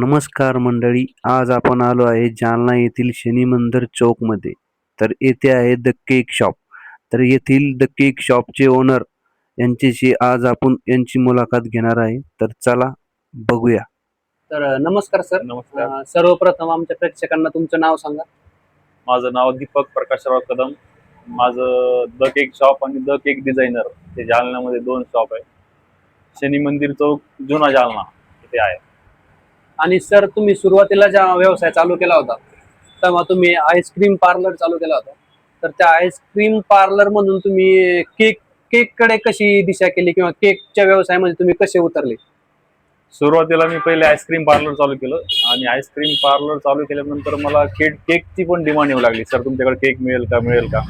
नमस्कार मंडळी आज आपण आलो आहे जालना येथील शनी मंदिर चौकमध्ये. तर येथे आहे द केक शॉप तर येथील द केक शॉपचे ओनर यांच्याशी आज आपण यांची मुलाखत घेणार आहे. तर चला बघूया. तर नमस्कार सर. नमस्कार. अ, सर्वप्रथम आमच्या प्रेक्षकांना तुमचं नाव सांगा. माझं नाव दीपक प्रकाशराव कदम. माझं द केक शॉप आणि द केक डिझायनर हे जालन्यामध्ये दोन शॉप आहे. शनी मंदिर चौक जुना जालना इथे आहे. आणि सर तुम्ही सुरुवातीला जेव्हा व्यवसाय चालू केला होता तेव्हा तुम्ही आईस्क्रीम पार्लर चालू केला होता. तर त्या आईस्क्रीम पार्लर मधून तुम्ही केक केककडे कशी दिशा केली किंवा केकच्या व्यवसायामध्ये तुम्ही कसे उतरले? सुरुवातीला मी पहिले आईस्क्रीम पार्लर चालू केलं. आणि आईस्क्रीम पार्लर चालू केल्यानंतर मला केक केकची पण डिमांड येऊ लागली. सर तुमच्याकडे केक मिळेल का? मिळेल का?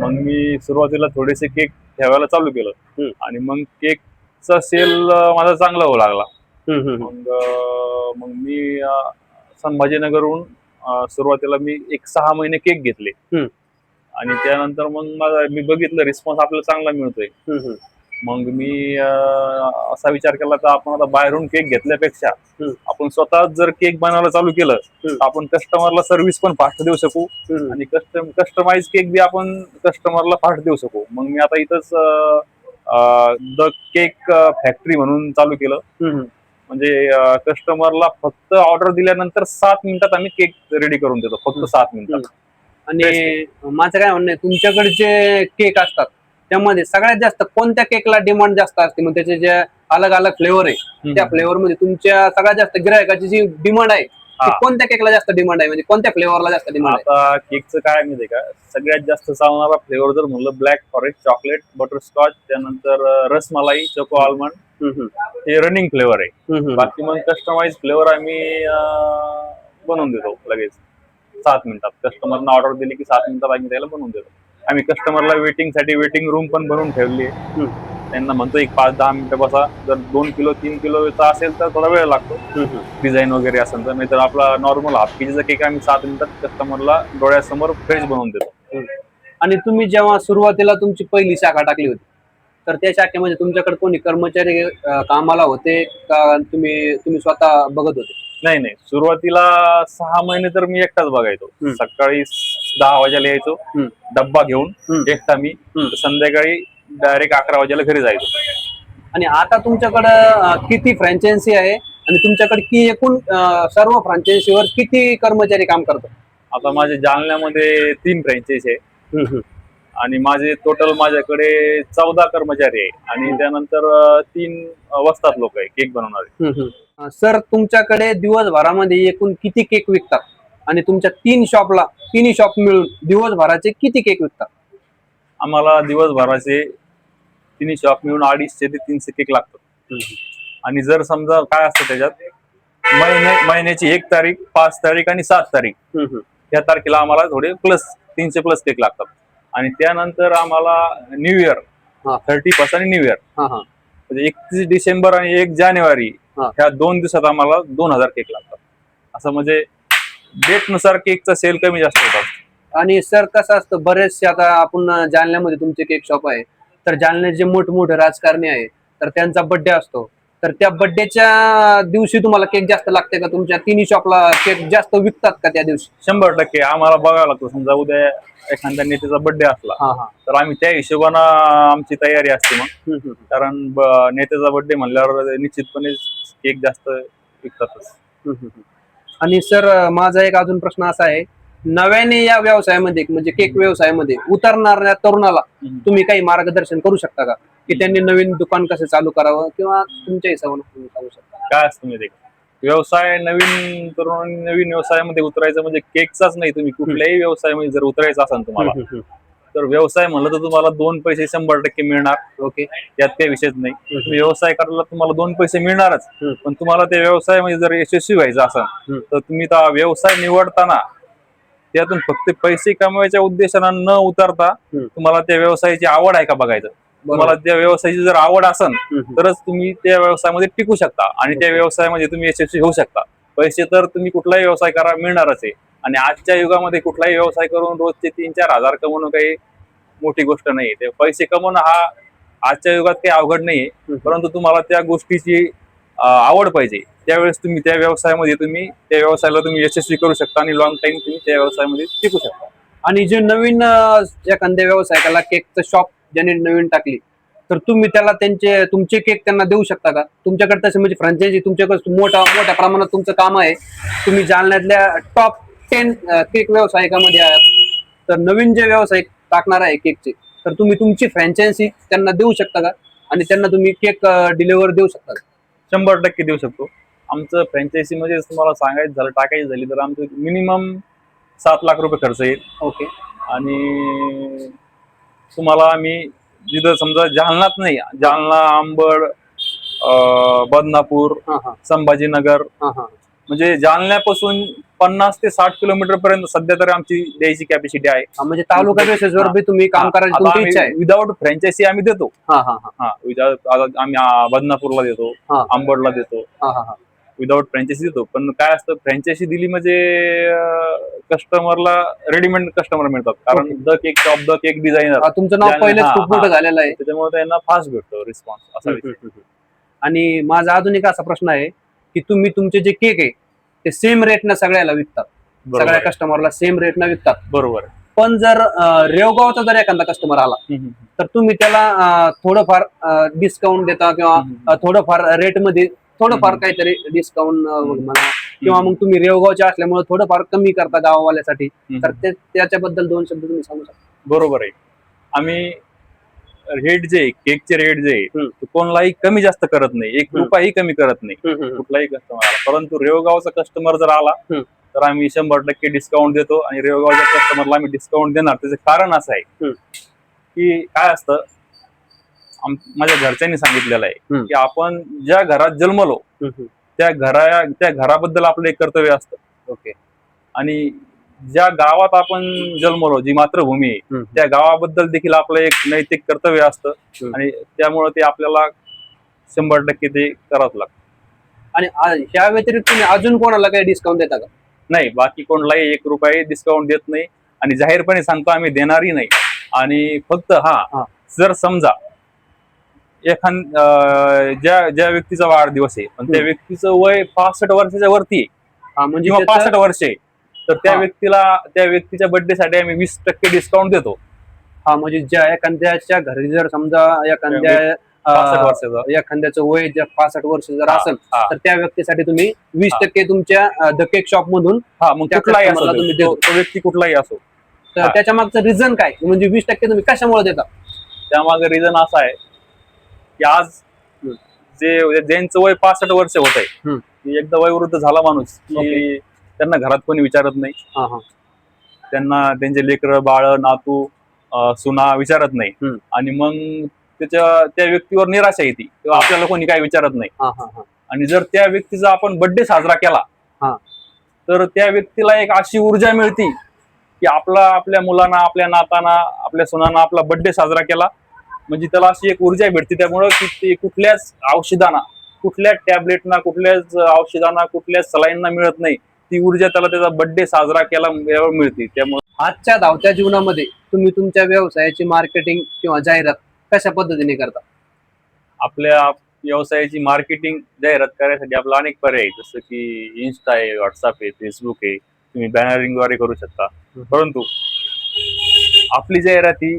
मग मी सुरुवातीला थोडेसे केक ठेवायला चालू केलं. आणि मग केकचा सेल माझा चांगला होऊ लागला. मग अं, मग मी अं, संभाजीनगरहून अं, सुरुवातीला मी एक सहा महिने केक घेतले हम्म. आणि त्यानंतर मग माझा मी बघितलं रिस्पॉन्स आपल्याला चांगला मिळतोय हम्म. मग मी अं, असा विचार केला तर आपण आता बाहेरून केक घेतल्यापेक्षा हम्म. आपण स्वतः जर केक बनवायला चालू केलं हम्म. तर आपण कस्टमरला सर्व्हिस पण फास्ट देऊ शकू हम्म. आणि कस्टम कस्टमाइज केक बी आपण कस्टमरला फास्ट देऊ शकू मग मी आता इथंच द केक फॅक्टरी म्हणून चालू केलं हम्म. म्हणजे कस्टमरला फक्त ऑर्डर दिल्यानंतर सात मिनिटात आम्ही केक रेडी करून देतो. फक्त सात मिनिटात. आणि माझं काय म्हणणं आहे तुमच्याकडे जे केक असतात त्यामध्ये सगळ्यात जास्त कोणत्या केकला डिमांड जास्त असते? मग त्याचे जे अलग अलग फ्लेवर आहे त्या फ्लेवर मध्ये तुमच्या सगळ्यात जास्त गिरायकाची जी डिमांड आहे. कोणत्या केकला जास्त डिमांड आहे? म्हणजे कोणत्या फ्लेवरला जास्त डिमांड आहे? आता केकचं काय माहितीये का? सगळ्यात जास्त चालणारा फ्लेवर जर म्हणलं ब्लॅक फॉरेस्ट चॉकलेट बटरस्कॉच त्यानंतर रसमलाई चोको आल्मंड. हे रनिंग फ्लेवर आहे. बाकी मग कस्टमाइज फ्लेवर आम्ही बनवून देतो लगेच. सात मिनिटात. कस्टमरना ऑर्डर दिली की सात मिनिटात आम्ही त्याला बनवून देतो. आम्ही कस्टमरला वेटिंगसाठी वेटिंग रूम पण बनवून ठेवली आहे. त्यांना म्हणतो एक पाच दहा मिनिटं बसा. जर दोन किलो तीन किलोचा असेल तर थोडा वेळ लागतो. डिझाईन वगैरे असेल तर. नाहीतर आपला नॉर्मल हाफ केजीचा केक आम्ही सात मिनिटात कस्टमरला डोळ्यासमोर फ्रेश बनवून देतो. आणि तुम्ही जेव्हा सुरुवातीला तुमची पहिली शाखा टाकली होती तर त्या शाखेमध्ये तुमच्याकडे कोणी कर्मचारी अं, कामाला होते का तुम्ही तुम्ही स्वतः बघत होते? नाही नाही. सुरुवातीला सहा महिने तर मी एकटाच बघायचो. हम्म. सकाळी दहा वाजायला यायचो. हम्म. डब्बा घेऊन हम्म. एकटा मी. हम्म. संध्याकाळी डायरेक्ट अकरा वाजायला घरी जायचो. आणि आता तुमच्याकडं किती फ्रँचायझी आहे? आणि तुमच्याकडे की एकूण अं, सर्व फ्रँचायझीवर किती कर्मचारी काम करतात? आता माझे जालन्यामध्ये तीन फ्रँचाईज आहे. आणि माझे टोटल माझ्याकडे चौदा कर्मचारी आहे आणि त्यानंतर तीन वस्तात लोक आहे केक बनवणारे. सर तुमच्याकडे दिवसभरामध्ये एकूण किती केक विकतात? आणि तुमच्या तीन शॉपला तिन्ही शॉप मिळून दिवसभराचे किती केक विकतात? आम्हाला दिवसभराचे तिन्ही शॉप मिळून अडीचशे ते तीनशे केक लागतात. आणि जर समजा काय असतं त्याच्यात महिने महिन्याची एक तारीख पाच तारीख आणि सात तारीख. या तारखेला आम्हाला थोडे प्लस तीनशे प्लस केक लागतात. आणि त्यानंतर आम्हाला न्यू इयर हा. थर्टी फर्स्ट आणि न्यू इयर हा हा. म्हणजे एकतीस डिसेंबर आणि एक जानेवारी हा. ह्या दोन दिवसात आम्हाला दोन हजार केक लागतात. असं म्हणजे डेटनुसार केकचा सेल कमी जास्त होतात आणि सर कसं असतं बरेचसे आता आपण जालन्यामध्ये तुमचे केक शॉप आहे. तर जालन्यात जे मोठमोठे राजकारणी आहे तर त्यांचा बर्थडे असतो. तर त्या बर्थडेच्या दिवशी तुम्हाला केक जास्त लागते का? तुमच्या तिन्ही शॉपला केक जास्त विकतात का त्या दिवशी? शंभर टक्के. आम्हाला बघावं लागतं. समजा उद्या एखाद्या नेत्याचा बर्थडे असला हा तर आम्ही त्या हिशोबानं आमची तयारी असते मग. हम्म, हम्म, कारण ब- नेत्याचा बर्थडे म्हणल्यावर निश्चितपणे केक जास्त विकतातच. हम्म, हम्म. आणि सर माझा एक अजून प्रश्न असा आहे. नव्याने या व्यवसायामध्ये म्हणजे केक व्यवसायामध्ये उतरणाऱ्या तरुणाला. तुम्ही काही मार्गदर्शन करू शकता का? की त्यांनी नवीन दुकान कसं चालू करावं किंवा तुमच्या हिशोबाने तुम्ही सांगू शकता काय असतं का? व्यवसाय नवीन तरुणांनी नवीन व्यवसायामध्ये उतरायचं म्हणजे केकचाच नाही तुम्ही कुठल्याही व्यवसायामध्ये जर उतरायचं असेल तुम्हाला तर व्यवसाय म्हणलं तर तुम्हाला दोन पैसे शंभर टक्के मिळणार. ओके यात काही विषयच नाही व्यवसाय करायला तुम्हाला दोन पैसे मिळणारच. पण तुम्हाला त्या व्यवसायामध्ये जर यशस्वी व्हायचं असेल हम्म. तर तुम्ही व्यवसाय निवडताना त्यातून फक्त पैसे कमवायच्या उद्देशानं न उतरता. तुम्हाला त्या व्यवसायाची आवड आहे का बघायचं तुम्हाला त्या व्यवसायाची जर आवड असेल. तरच तुम्ही त्या व्यवसायामध्ये टिकू शकता आणि त्या व्यवसायामध्ये तुम्ही यशस्वी होऊ शकता. पैसे तर तुम्ही कुठलाही व्यवसाय करा मिळणारच आहे. आणि आजच्या युगामध्ये कुठलाही व्यवसाय करून रोजचे तीन चार हजार कमवणं काही मोठी गोष्ट नाही ते पैसे कमवणं हा आजच्या युगात काही अवघड नाहीये. हम्म. परंतु तुम्हाला त्या गोष्टीची आवड पाहिजे. त्यावेळेस तुम्ही त्या व्यवसायामध्ये तुम्ही त्या व्यवसायाला तुम्ही यशस्वी करू शकता आणि लॉंग टाइम तुम्ही त्या व्यवसायामध्ये टिकू शकता. आणि जे नवीन एखाद्या व्यावसायिकाला केकचं शॉप ज्याने नवीन टाकली. तर तुम्ही त्याला त्यांचे तुमचे केक त्यांना देऊ शकता का? तुमच्याकडे तसे म्हणजे फ्रँचायझी तुमच्याकडे मोठा मोठ्या प्रमाणात तुमचं काम आहे. तुम्ही जालन्यातल्या टॉप टेन केक व्यावसायिकामध्ये आहात. तर नवीन जे व्यावसायिक टाकणार आहे केकचे तर तुम्ही तुमची फ्रँचायझी त्यांना देऊ शकता का? आणि त्यांना तुम्ही केक डिलिव्हर देऊ शकता का? शंभर टक्के देऊ शकतो. आमचं फ्रँचायसी मध्ये तुम्हाला सांगायचं झालं टाकायची झाली तर आमचं मिनिमम सात लाख रुपये खर्च येईल. ओके आणि तुम्हाला आम्ही जिथं समजा जालनात नाही जालना अंबड अं, बदनापूर संभाजीनगर म्हणजे जालन्यापासून पन्नास ते साठ किलोमीटर पर्यंत सध्या तरी आमची द्यायची कॅपॅसिटी आहे. म्हणजे तालुका बेसिसवर तुम्ही काम करायची विदाऊट फ्रँचायसी आम्ही देतो. हा हा हा. हा विदाउट आम्ही बदनापूरला देतो. अंबडला देतो. विदाऊट फ्रँचायसी देतो पण काय असतं फ्रँचायसी दिली म्हणजे कस्टमरला रेडीमेड कस्टमर मिळतात कारण. The cake shop the cake designer हा, तुमचं नाव पहिलेच हा, खूप मोठं. झालेलं आहे त्याच्यामुळे त्यांना फास्ट भेटतो रिस्पॉन्स असा विषय आणि माझा अजून एक असा प्रश्न आहे की तुम्ही तुमचे जे केक आहे ते सेम रेटनं सगळ्याला विकतात बरोबर सगळ्या आहे. कस्टमरला सेम रेटनं विकतात बरोबर आहे. पण जर अं, रेवगावचा जर एखादा कस्टमर आला हम्म, हम्म. तर तुम्ही त्याला अं, थोडंफार डिस्काउंट देता किंवा हम्म, अं, थोडंफार रेटमध्ये थोडंफार. काहीतरी डिस्काउंट. म्हणा किंवा मग तुम्ही रेवगावचे असल्यामुळे थोडंफार कमी करता गावावाल्यासाठी. तर ते- त्याच्याबद्दल दोन शब्द तुम्ही सांगू शकता बरोबर आहे आम्ही रेट जे केकचे रेट जे कोणालाही कमी जास्त करत नाही एक. रुपयाही कमी करत नाही कुठलाही कस्टमर परंतु रेवगावचा कस्टमर जर आला. तर आम्ही शंभर टक्के डिस्काउंट देतो आणि रेवगावच्या कस्टमरला आम्ही डिस्काउंट देणार त्याचं कारण असं आहे. की काय असतं माझ्या घरच्यांनी सांगितलेलं आहे. की आपण ज्या घरात जन्मलो त्या घरा त्या घराबद्दल आपलं एक कर्तव्य असतं. ओके. आणि ज्या गावात आपण जन्मलो जी मातृभूमी आहे त्या गावाबद्दल देखील आपलं एक नैतिक कर्तव्य असतं. आणि त्यामुळे ते आपल्याला शंभर टक्के ते करावंच लागतं. आणि ह्या व्यतिरिक्त तुम्ही अजून कोणाला काही डिस्काउंट देता का? नाही बाकी कोणालाही एक रुपये डिस्काउंट देत नाही. आणि जाहीरपणे सांगतो आम्ही देणारही नाही. आणि फक्त. हा. जर समजा एखाद ज्या ज्या व्यक्तीचा वाढदिवस आहे पण त्या. व्यक्तीचं वय पासष्ट वर्षाच्या वरती आहे हा म्हणजे पासष्ट वर्ष आहे तर त्या हा. व्यक्तीला त्या व्यक्तीच्या बर्थडे साठी आम्ही वीस टक्के डिस्काउंट देतो हा म्हणजे ज्या एखाद्याच्या घरी जर समजा एखाद्या एखाद्याचं वय जर पासष्ट वर्ष जर असेल. तर त्या व्यक्तीसाठी तुम्ही वीस. टक्के तुमच्या द केक शॉप मधून हा कुठलाही असो व्यक्ती कुठलाही असो तर. त्याच्या मागचं रिझन काय म्हणजे वीस टक्के तुम्ही कशामुळे देता त्यामागे रिझन असा आहे की आज. जे ज्यांचं वय पासष्ट वर्ष होत. आहे एकदा वयोवृद्ध झाला माणूस की. त्यांना घरात कोणी विचारत नाही त्यांना त्यांचे लेकर बाळ नातू सुना विचारत नाही. आणि मग त्याच्या त्या व्यक्तीवर निराशा येते किंवा. आपल्याला कोणी काय विचारत नाही आणि जर त्या व्यक्तीचा आपण बर्थडे साजरा केला. तर त्या व्यक्तीला एक अशी ऊर्जा मिळते की आपला आपल्या मुलांना आपल्या नाताना आपल्या सुनांना आपला बर्थडे साजरा केला म्हणजे त्याला अशी एक ऊर्जा भेटते त्यामुळं की कुठल्याच औषधांना कुठल्याच टॅबलेटना कुठल्याच औषधांना कुठल्याच सलाईंना मिळत नाही. ती ऊर्जा त्याला त्याचा बर्थडे साजरा केला यावर मिळते. त्यामुळे आजच्या धावत्या जीवनामध्ये तुम्ही तुमच्या व्यवसायाची मार्केटिंग किंवा जाहिरात कशा पद्धतीने करता? आपल्या व्यवसायाची मार्केटिंग जाहिरात करायसाठी आपला अनेक पर्याय आहे जसं की इन्स्टा आहे व्हॉट्सअप आहे फेसबुक आहे. तुम्ही बॅनरिंगद्वारे करू शकता. परंतु आपली जाहिरात ही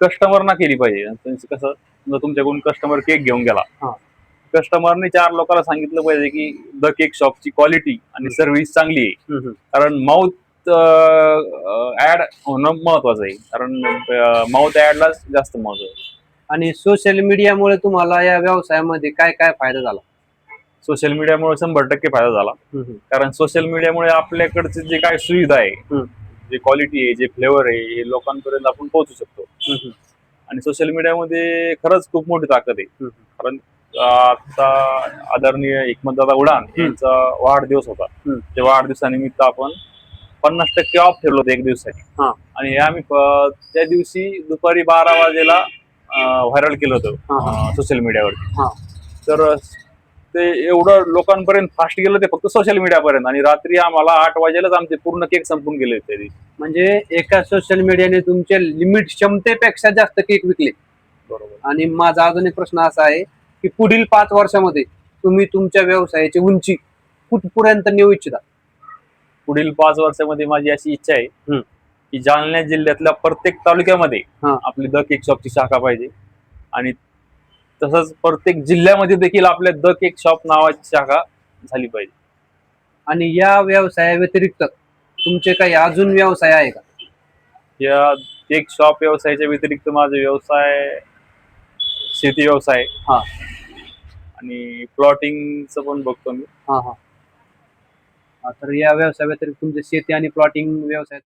कस्टमरना केली पाहिजे. त्यांचं कसं समजा तुमच्याकडून कस्टमर केक घेऊन गेला. हा. कस्टमरने चार लोकांना सांगितलं पाहिजे की द केक शॉपची क्वालिटी आणि सर्व्हिस चांगली आहे. कारण माउथ ऍड होणं महत्वाचं आहे. कारण माउथ ऍडलाच जास्त महत्त्व आहे. आणि सोशल मीडियामुळे तुम्हाला या व्यवसायामध्ये काय काय फायदा झाला? सोशल मीडियामुळे शंभर टक्के फायदा झाला. कारण सोशल मीडियामुळे आपल्याकडचे जे काय सुविधा आहे हम्म. जे क्वालिटी आहे जे फ्लेवर आहे हे लोकांपर्यंत आपण पोहोचू शकतो आणि सोशल मीडियामध्ये खरंच खूप मोठी ताकद आहे. कारण आता आदरणीय एकमतदादा उडान यांचा वाढदिवस होता. त्या वाढदिवसानिमित्त आपण पन्नास टक्के ऑफ ठेवलं होतं एक दिवसासाठी हा. आणि हे आम्ही त्या दिवशी दुपारी बारा वाजेला व्हायरल केलं होतं सोशल मीडियावरती. तर ते एवढं लोकांपर्यंत फास्ट गेलं ते फक्त सोशल मीडियापर्यंत आणि रात्री आम्हाला आठ वाजेलाच आमचे पूर्ण केक संपून गेले दिवशी. म्हणजे एका सोशल मीडियाने तुमचे लिमिट क्षमतेपेक्षा जास्त केक विकले बरोबर आणि माझा अजून एक प्रश्न असा आहे की पुढील पाच वर्षामध्ये तुम्ही तुमच्या व्यवसायाची उंची कुठपर्यंत नेऊ इच्छिता पुढील पाच वर्षामध्ये माझी अशी इच्छा आहे हम्म. की जालना जिल्ह्यातल्या प्रत्येक तालुक्यामध्ये हा. आपली द केक शॉपची शाखा पाहिजे आणि तसंच प्रत्येक जिल्ह्यामध्ये देखील आपल्या द केक शॉप नावाची शाखा झाली पाहिजे. आणि या व्यवसाया व्यतिरिक्त तुमचे काही अजून व्यवसाय आहे का? या केक शॉप व्यवसायाच्या व्यतिरिक्त माझा व्यवसाय शेती व्यवसाय. हा. आणि प्लॉटिंगचं पण बघतो मी. हा हा. हा, तर या व्यवसाया व्यतिरिक्त तुमचे शेती आणि प्लॉटिंग व्यवसाय.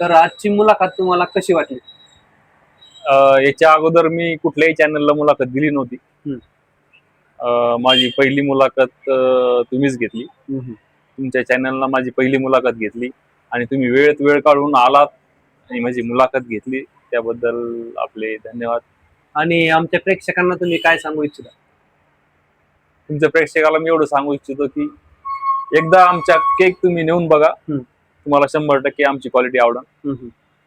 तर आजची मुलाखत तुम्हाला कशी वाटली? याच्या अगोदर मी कुठल्याही चॅनलला मुलाखत दिली नव्हती. माझी पहिली मुलाखत तुम्हीच घेतली. तुमच्या चॅनलला माझी पहिली मुलाखत घेतली. आणि तुम्ही वेळेत वेळ काढून आलात आणि माझी मुलाखत घेतली. त्याबद्दल आपले धन्यवाद. आणि आमच्या प्रेक्षकांना तुम्ही काय सांगू इच्छिता? तुमच्या प्रेक्षकाला मी एवढं सांगू इच्छितो की एकदा आमच्या केक तुम्ही नेऊन बघा. तुम्हाला शंभर टक्के आमची क्वालिटी आवडेल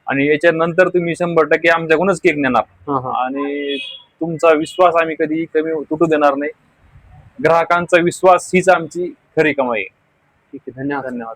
आणि याच्यानंतर तुम्ही शंभर टक्के आमच्याकडूनच केक नेणार. आणि तुमचा विश्वास आम्ही कधी कमी तुटू देणार नाही. ग्राहकांचा विश्वास हीच आमची खरी कमाई आहे. ठीक आहे धन्यवाद. धन्यवाद.